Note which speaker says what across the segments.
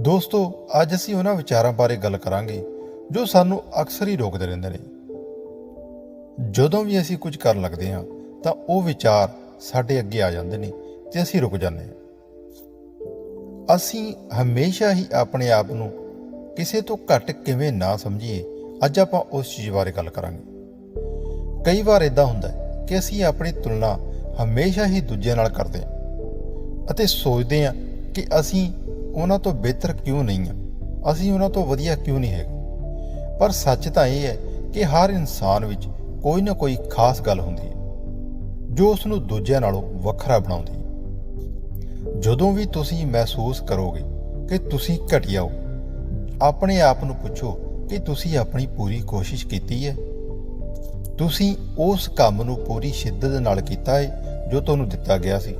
Speaker 1: ਦੋਸਤੋ, ਅੱਜ ਅਸੀਂ ਉਹਨਾਂ ਵਿਚਾਰਾਂ ਬਾਰੇ ਗੱਲ ਕਰਾਂਗੇ, ਜੋ ਸਾਨੂੰ ਅਕਸਰ ਹੀ ਰੋਕਦੇ ਰਹਿੰਦੇ ਨੇ। ਜਦੋਂ ਵੀ ਅਸੀਂ ਕੁਝ ਕਰਨ ਲੱਗਦੇ ਹਾਂ, ਤਾਂ ਉਹ ਵਿਚਾਰ ਸਾਡੇ ਅੱਗੇ ਆ ਜਾਂਦੇ ਨੇ ਤੇ ਅਸੀਂ ਰੁਕ ਜਾਂਦੇ ਹਾਂ। ਅਸੀਂ ਹਮੇਸ਼ਾ ਹੀ ਆਪਣੇ ਆਪ ਨੂੰ ਕਿਸੇ ਤੋਂ ਘੱਟ ਕਿਵੇਂ ਨਾ ਸਮਝੀਏ, ਅੱਜ ਆਪਾਂ ਉਸ ਚੀਜ਼ ਬਾਰੇ ਗੱਲ ਕਰਾਂਗੇ। ਕਈ ਵਾਰ ਇਦਾਂ ਹੁੰਦਾ ਹੈ ਕਿ ਅਸੀਂ ਆਪਣੀ ਤੁਲਨਾ ਹਮੇਸ਼ਾ ਹੀ ਦੂਜਿਆਂ ਨਾਲ ਕਰਦੇ ਹਾਂ ਅਤੇ ਸੋਚਦੇ ਹਾਂ ਕਿ ਅਸੀਂ ਉਹਨਾਂ ਤੋਂ ਬਿਹਤਰ ਕਿਉਂ ਨਹੀਂ ਹਾਂ ਅਸੀਂ ਉਹਨਾਂ ਤੋਂ ਵਧੀਆ ਕਿਉਂ ਨਹੀਂ ਹੈਗੇ? ਪਰ ਸੱਚ ਤਾਂ ਇਹ ਹੈ ਕਿ ਹਰ ਇਨਸਾਨ ਵਿੱਚ ਕੋਈ ਨਾ ਕੋਈ ਖਾਸ ਗੱਲ ਹੁੰਦੀ ਹੈ, ਜੋ ਉਸ ਨੂੰ ਦੂਜਿਆਂ ਨਾਲੋਂ ਵੱਖਰਾ ਬਣਾਉਂਦੀ ਹੈ। ਜਦੋਂ ਵੀ ਤੁਸੀਂ ਮਹਿਸੂਸ ਕਰੋਗੇ ਕਿ ਤੁਸੀਂ ਘਟੀਆ ਹੋ, ਆਪਣੇ ਆਪ ਨੂੰ ਪੁੱਛੋ ਕਿ ਤੁਸੀਂ ਆਪਣੀ ਪੂਰੀ ਕੋਸ਼ਿਸ਼ ਕੀਤੀ ਹੈ? ਤੁਸੀਂ ਉਸ ਕੰਮ ਨੂੰ ਪੂਰੀ ਸ਼ਿੱਦਤ ਨਾਲ ਕੀਤਾ ਹੈ ਜੋ ਤੁਹਾਨੂੰ ਦਿੱਤਾ ਗਿਆ ਸੀ।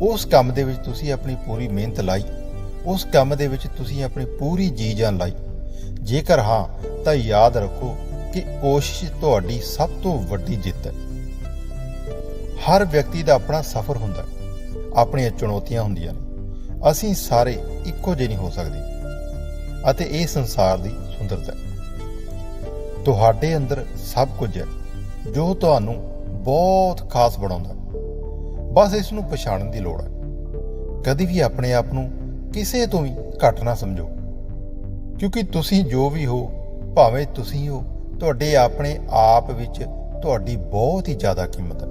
Speaker 1: ਉਸ ਕੰਮ ਦੇ ਵਿੱਚ ਤੁਸੀਂ ਆਪਣੀ ਪੂਰੀ ਮਿਹਨਤ ਲਾਈ। ਉਸ ਕੰਮ ਦੇ ਵਿੱਚ ਤੁਸੀਂ ਆਪਣੀ ਪੂਰੀ ਜੀ ਜਾਨ ਲਾਈ। ਜੇਕਰ ਹਾਂ, ਤਾਂ ਯਾਦ ਰੱਖੋ ਕਿ ਕੋਸ਼ਿਸ਼ ਤੁਹਾਡੀ ਸਭ ਤੋਂ ਵੱਡੀ ਜਿੱਤ ਹੈ। ਹਰ ਵਿਅਕਤੀ ਦਾ ਆਪਣਾ ਸਫ਼ਰ ਹੁੰਦਾ ਹੈ, ਆਪਣੀਆਂ ਚੁਣੌਤੀਆਂ ਹੁੰਦੀਆਂ ਨੇ। ਅਸੀਂ ਸਾਰੇ ਇੱਕੋ ਜਿਹੇ ਨਹੀਂ ਹੋ ਸਕਦੇ ਅਤੇ ਇਹ ਸੰਸਾਰ ਦੀ ਸੁੰਦਰਤਾ ਹੈ। ਤੁਹਾਡੇ ਅੰਦਰ ਸਭ ਕੁਝ ਹੈ, ਜੋ ਤੁਹਾਨੂੰ ਬਹੁਤ ਖਾਸ ਬਣਾਉਂਦਾ ਬਸ ਇਸ ਨੂੰ ਪਛਾਣਨ ਦੀ ਲੋੜ ਹੈ। ਕਦੀ ਵੀ ਆਪਣੇ ਆਪ ਨੂੰ ਕਿਸੇ ਤੋਂ ਵੀ ਘੱਟ ਨਾ ਸਮਝੋ। ਕਿਉਂਕਿ ਤੁਸੀਂ ਜੋ ਵੀ ਹੋ, ਭਾਵੇਂ ਤੁਸੀਂ ਹੋ, ਤੁਹਾਡੇ ਆਪਣੇ ਆਪ ਵਿੱਚ ਤੁਹਾਡੀ ਬਹੁਤ ਹੀ ਜ਼ਿਆਦਾ ਕੀਮਤ ਹੈ।